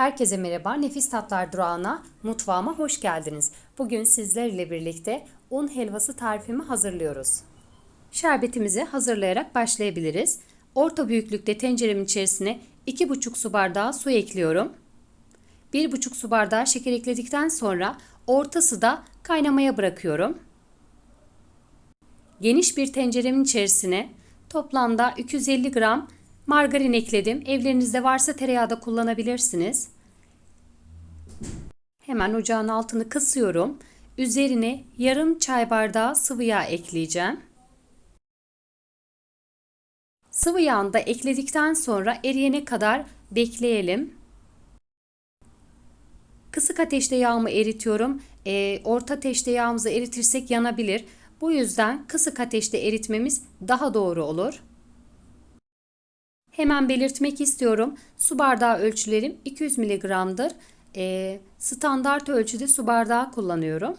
Herkese merhaba. Nefis Tatlar Durağı'na, mutfağıma hoş geldiniz. Bugün sizlerle birlikte un helvası tarifimi hazırlıyoruz. Şerbetimizi hazırlayarak başlayabiliriz. Orta büyüklükte tenceremin içerisine 2,5 su bardağı su ekliyorum. 1,5 su bardağı şeker ekledikten sonra ortası da kaynamaya bırakıyorum. Geniş bir tenceremin içerisine toplamda 250 gram margarin ekledim. Evlerinizde varsa tereyağı da kullanabilirsiniz. Hemen ocağın altını kısıyorum. Üzerine yarım çay bardağı sıvı yağ ekleyeceğim. Sıvı yağını da ekledikten sonra eriyene kadar bekleyelim. Kısık ateşte yağımı eritiyorum. E, orta ateşte yağımızı eritirsek yanabilir. Bu yüzden kısık ateşte eritmemiz daha doğru olur. Hemen belirtmek istiyorum. Su bardağı ölçülerim 200 mg'dır. E, standart ölçüde su bardağı kullanıyorum.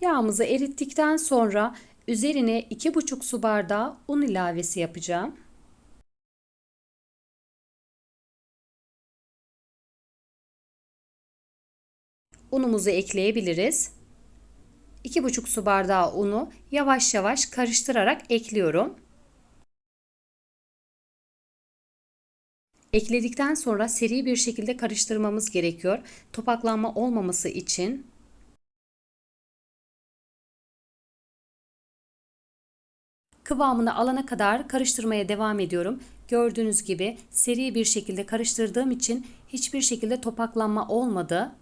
Yağımızı erittikten sonra üzerine 2,5 su bardağı un ilavesi yapacağım. Unumuzu ekleyebiliriz. 2,5 su bardağı unu yavaş yavaş karıştırarak ekliyorum. Ekledikten sonra seri bir şekilde karıştırmamız gerekiyor. Topaklanma olmaması için. Kıvamını alana kadar karıştırmaya devam ediyorum. Gördüğünüz gibi seri bir şekilde karıştırdığım için hiçbir şekilde topaklanma olmadı.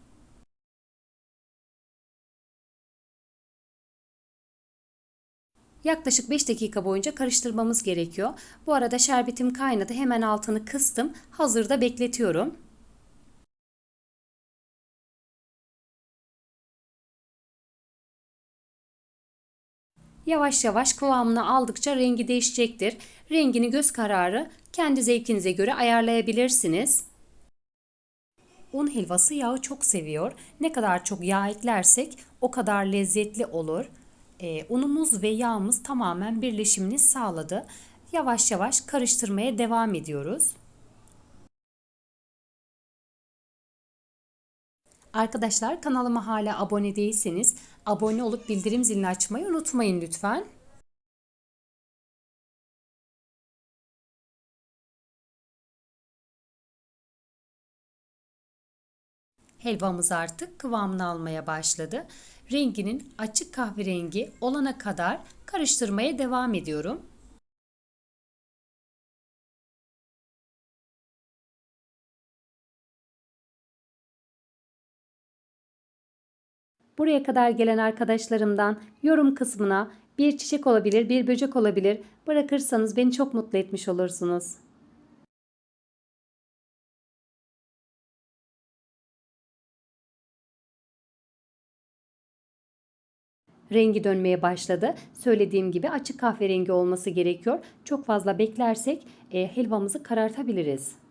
Yaklaşık 5 dakika boyunca karıştırmamız gerekiyor. Bu arada şerbetim kaynadı. Hemen altını kıstım. Hazırda bekletiyorum. Yavaş yavaş kıvamını aldıkça rengi değişecektir. Rengini göz kararı kendi zevkinize göre ayarlayabilirsiniz. Un helvası yağı çok seviyor. Ne kadar çok yağ eklersek o kadar lezzetli olur. Ee, unumuz ve yağımız tamamen birleşimini sağladı. Yavaş yavaş karıştırmaya devam ediyoruz. Arkadaşlar kanalıma hala abone değilseniz abone olup bildirim zilini açmayı unutmayın lütfen. Helvamız artık kıvamını almaya başladı. Renginin açık kahverengi olana kadar karıştırmaya devam ediyorum. Buraya kadar gelen arkadaşlarımdan yorum kısmına bir çiçek olabilir, bir böcek olabilir bırakırsanız beni çok mutlu etmiş olursunuz. Rengi dönmeye başladı. Söylediğim gibi açık kahverengi olması gerekiyor. Çok fazla beklersek e, helvamızı karartabiliriz.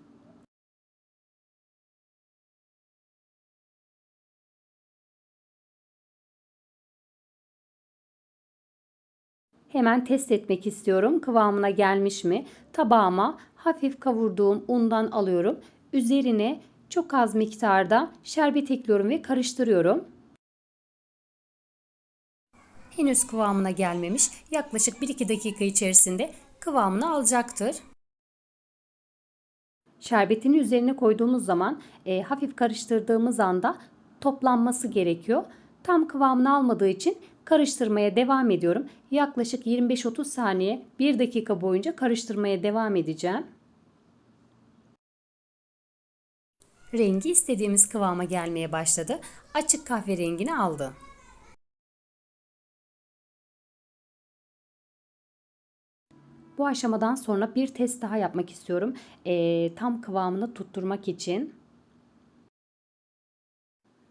Hemen test etmek istiyorum. Kıvamına gelmiş mi? Tabağıma hafif kavurduğum undan alıyorum. Üzerine çok az miktarda şerbet ekliyorum ve karıştırıyorum. Henüz kıvamına gelmemiş. Yaklaşık 1-2 dakika içerisinde kıvamını alacaktır. Şerbetini üzerine koyduğumuz zaman e, hafif karıştırdığımız anda toplanması gerekiyor. Tam kıvamını almadığı için karıştırmaya devam ediyorum. Yaklaşık 25-30 saniye 1 dakika boyunca karıştırmaya devam edeceğim. Rengi istediğimiz kıvama gelmeye başladı. Açık kahverengini aldı. Bu aşamadan sonra bir test daha yapmak istiyorum. E, tam kıvamını tutturmak için.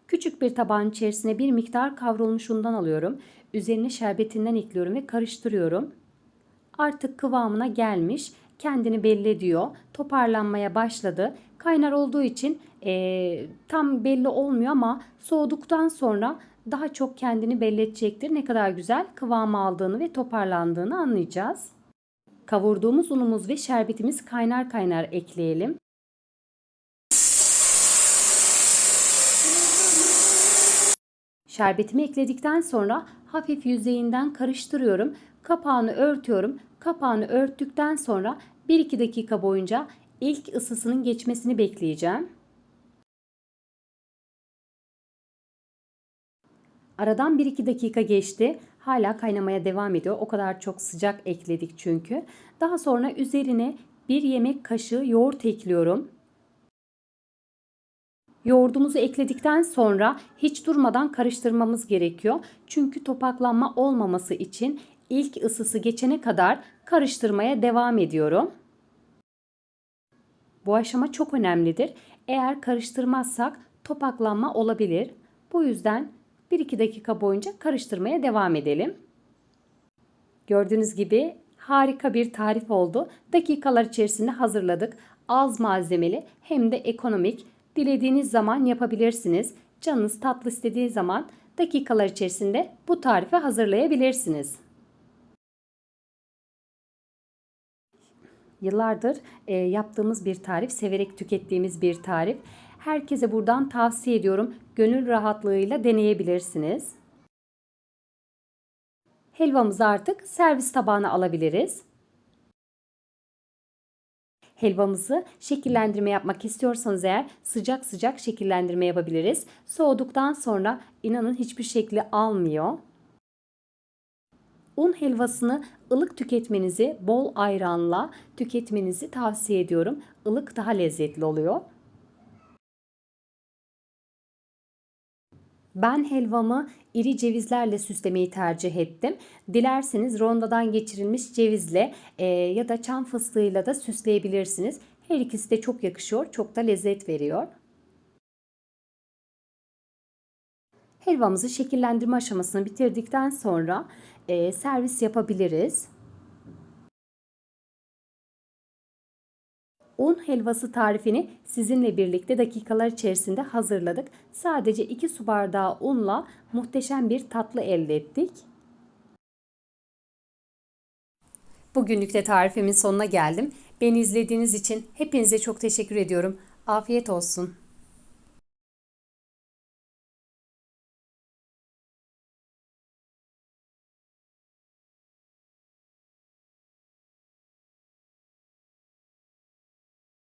Küçük bir tabağın içerisine bir miktar kavrulmuş undan alıyorum. Üzerine şerbetinden ekliyorum ve karıştırıyorum. Artık kıvamına gelmiş. Kendini belli ediyor. Toparlanmaya başladı. Kaynar olduğu için e, tam belli olmuyor ama soğuduktan sonra daha çok kendini belli edecektir. Ne kadar güzel kıvam aldığını ve toparlandığını anlayacağız. Kavurduğumuz unumuz ve şerbetimiz kaynar kaynar ekleyelim. Şerbetimi ekledikten sonra hafif yüzeyinden karıştırıyorum. Kapağını örtüyorum. Kapağını örttükten sonra 1-2 dakika boyunca ilk ısısının geçmesini bekleyeceğim. Aradan 1-2 dakika geçti. Hala kaynamaya devam ediyor. O kadar çok sıcak ekledik çünkü. Daha sonra üzerine 1 yemek kaşığı yoğurt ekliyorum. Yoğurdumuzu ekledikten sonra hiç durmadan karıştırmamız gerekiyor. Çünkü topaklanma olmaması için ilk ısısı geçene kadar karıştırmaya devam ediyorum. Bu aşama çok önemlidir. Eğer karıştırmazsak topaklanma olabilir. Bu yüzden 1-2 dakika boyunca karıştırmaya devam edelim. Gördüğünüz gibi harika bir tarif oldu. Dakikalar içerisinde hazırladık. Az malzemeli hem de ekonomik. Dilediğiniz zaman yapabilirsiniz. Canınız tatlı istediği zaman dakikalar içerisinde bu tarifi hazırlayabilirsiniz. Yıllardır e, yaptığımız bir tarif, severek tükettiğimiz bir tarif. Herkese buradan tavsiye ediyorum. Gönül rahatlığıyla deneyebilirsiniz. Helvamızı artık servis tabağına alabiliriz. Helvamızı şekillendirme yapmak istiyorsanız eğer sıcak sıcak şekillendirme yapabiliriz. Soğuduktan sonra inanın hiçbir şekli almıyor. Un helvasını ılık tüketmenizi, bol ayranla tüketmenizi tavsiye ediyorum. Ilık daha lezzetli oluyor. Ben helvamı iri cevizlerle süslemeyi tercih ettim. Dilerseniz rondodan geçirilmiş cevizle e, ya da çam fıstığıyla da süsleyebilirsiniz. Her ikisi de çok yakışıyor, çok da lezzet veriyor. Helvamızı şekillendirme aşamasını bitirdikten sonra e, servis yapabiliriz. Un helvası tarifini sizinle birlikte dakikalar içerisinde hazırladık. Sadece 2 su bardağı unla muhteşem bir tatlı elde ettik. Bugünlük de tarifimin sonuna geldim. Beni izlediğiniz için hepinize çok teşekkür ediyorum. Afiyet olsun.